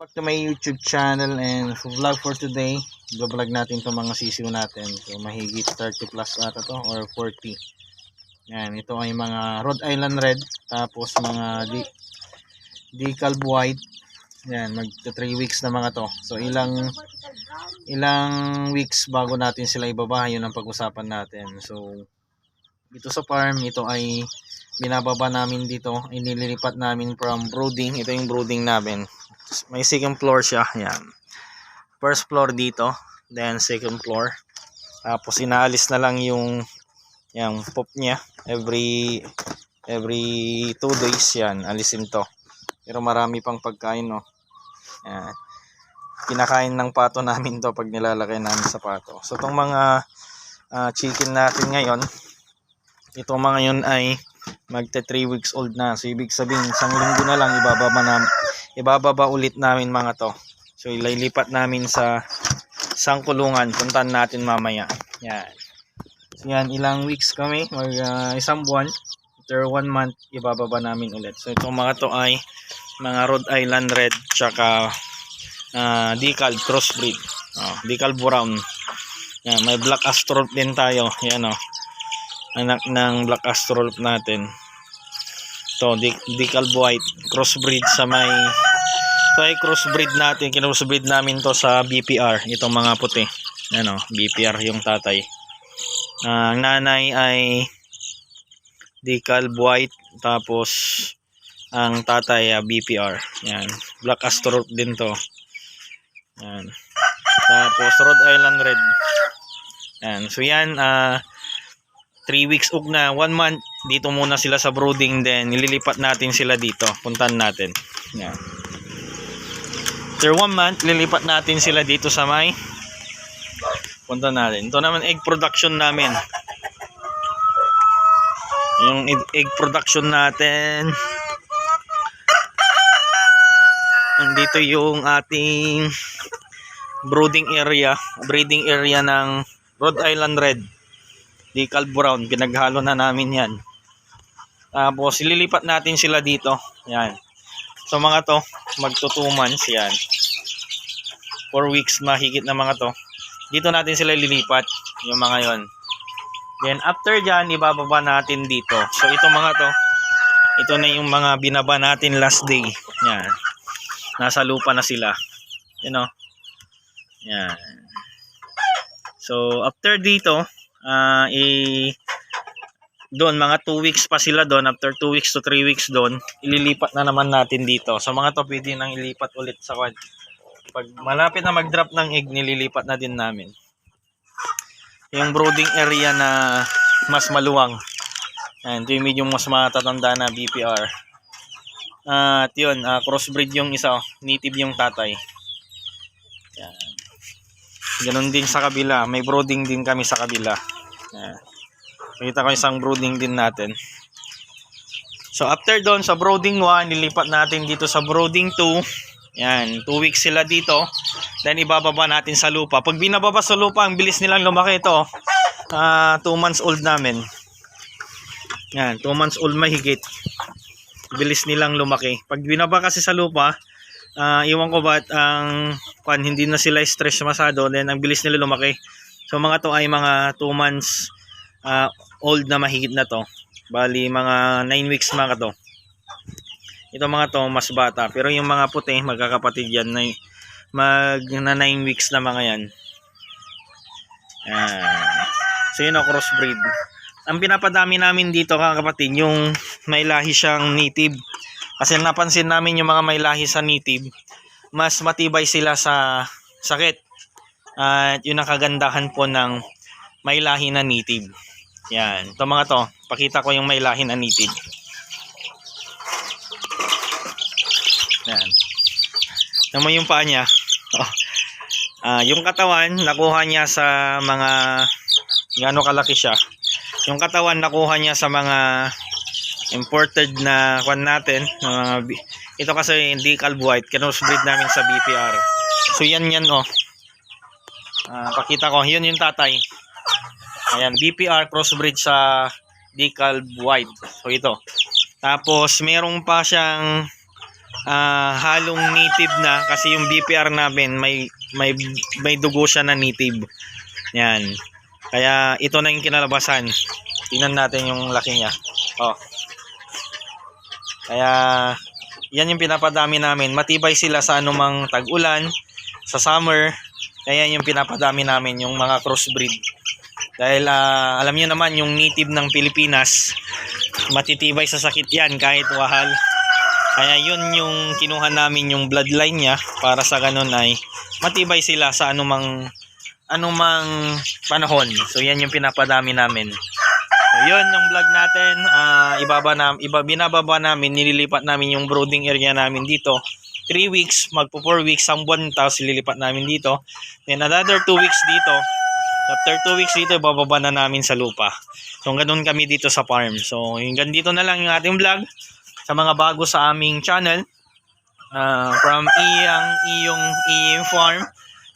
Back to my YouTube channel and vlog for today. Vlog natin itong mga sisiw natin. So mahigit 30 plus ata to or 40. Yan, ito ay mga Rhode Island Red. Tapos mga di Decalb White. Yan, mag 3 weeks na mga to. So ilang ilang weeks bago natin sila ibaba, yun ang pag-usapan natin. So dito sa farm, ito ay binababa namin dito, inililipat namin from brooding. Ito yung brooding namin. May second floor siya, yan. First floor dito, then second floor. Tapos inaalis na lang yung yung pop niya every every two days yan, alisin to. Pero marami pang pagkain, no. Yan. Kinakain ng pato namin to pag nilalagay namin sa pato. So itong mga ah, chicken natin ngayon, itong mga yun ay magte 3 weeks old na. So ibig sabihin, isang linggo na lang ibababa na ibababa ulit namin mga to. So ililipat namin sa isang kulungan. Puntan natin mamaya. Yan. So yan, ilang weeks kami, mag ah, isang buwan. After one month, ibababa namin ulit. So itong mga to ay mga Rhode Island Red tsaka uh, Decal Crossbreed. Oh, Decal Brown. Yan, may Black Astrolf din tayo. Yan oh. Anak ng Black Astrolf natin. To, Decal White. Crossbreed sa may ito ay crossbreed natin. Kinosbreed namin to sa BPR. Itong mga puti. Ano, BPR yung tatay. Ah, ang nanay ay Decal White. Tapos, ang tatay ah, BPR. Yan. Black Astrolf din to. Yan. Tapos, Rhode Island Red. Yan. So, yan. Ah, 3 weeks. Ug na 1 month dito muna sila sa brooding then nililipat natin sila dito. Puntan natin. Yan after 1 month lilipat natin sila dito sa may puntan natin. Ito naman egg production namin. Yung egg- production natin. Nandito yung ating brooding area breeding area ng Rhode Island Red Decal Brown, pinaghalo na namin yan. Tapos, ililipat natin sila dito. Yan. So, mga to, magto 2 months, yan. 4 weeks mahigit na mga to. Dito natin sila ililipat, yung mga yon. Then, after dyan, ibababa natin dito. So, ito mga to, ito na yung mga binaba natin last day. Yan. Nasa lupa na sila. You know? Yan. So, after dito, ah i doon mga 2 weeks pa sila doon. After 2 weeks to 3 weeks doon ililipat na naman natin dito. So mga to pwede nang ilipat ulit sa kwan. Pag malapit na mag-drop ng egg nililipat na din namin. Yung brooding area na mas maluwang. Ito yung medyo mas matatanda na BPR at yun ah, crossbreed yung isa oh. native yung tatay. Yan Ganon din sa kabila. May brooding din kami sa kabila. Ayan. Kita ko isang brooding din natin. So after doon sa brooding 1, nilipat natin dito sa brooding 2. Yan, 2 weeks sila dito. Then ibababa natin sa lupa. Pag binababa sa lupa, ang bilis nilang lumaki ito. 2 months old namin. Yan, 2 months old mahigit. Bilis nilang lumaki. Pag binaba kasi sa lupa, ah iwan ko ba't ang kwan hindi na sila stress masyado then ang bilis nila lumaki. So mga to ay mga 2 months ah, old na mahigit na to. Bali mga 9 weeks mga to. Ito mga to mas bata. Pero yung mga puti magkakapatid yan na mag na 9 weeks na mga yan. Yan. so yun o crossbreed. Ang pinapadami namin dito mga kapatid yung may lahi siyang native kasi napansin namin yung mga may lahi sa native, mas matibay sila sa sakit. At yun ang kagandahan po ng may lahi na native. Yan. Ito mga to, pakita ko yung may lahi na native. Yan. Mo yung paa niya. Oh. Ah, yung katawan, nakuha niya sa mga gaano kalaki siya. Yung katawan, nakuha niya sa mga imported na kwan natin mga bi- ito kasi hindi calb white kinusbreed namin sa BPR so yan yan oh Ah, pakita ko yun yung tatay ayan BPR crossbreed sa decal white so ito tapos meron pa siyang ah, halong native na kasi yung BPR namin may may may dugo siya na native. Yan. Kaya ito na yung kinalabasan. Tingnan natin yung laki niya. Oh. Kaya yan yung pinapadami namin. Matibay sila sa anumang tag-ulan, sa summer. Kaya yung pinapadami namin yung mga crossbreed. Dahil ah, alam niyo naman yung native ng Pilipinas, matitibay sa sakit yan kahit wahal. Kaya yun yung kinuha namin yung bloodline niya para sa ganun ay matibay sila sa anumang anumang panahon. So yan yung pinapadami namin. So yun yung vlog natin. Ah, ibaba na iba binababa namin, nililipat namin yung brooding area namin dito. 3 weeks, magpo 4 weeks ang buwan tapos lilipat namin dito. Then another 2 weeks dito. After 2 weeks dito, bababa na namin sa lupa. So ganun kami dito sa farm. So hanggang dito na lang yung ating vlog sa mga bago sa aming channel. Ah, from Iyang Iyong Iyong Farm.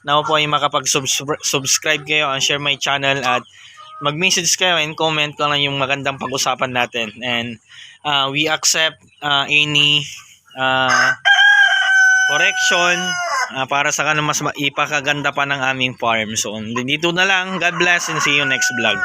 Now po ay makapag-subscribe kayo and share my channel at mag-message kayo and comment ko lang yung magandang pag-usapan natin. And uh, we accept uh, any uh, correction uh, para sa kanang mas ma- ipakaganda pa ng aming farm. So, dito na lang. God bless and see you next vlog.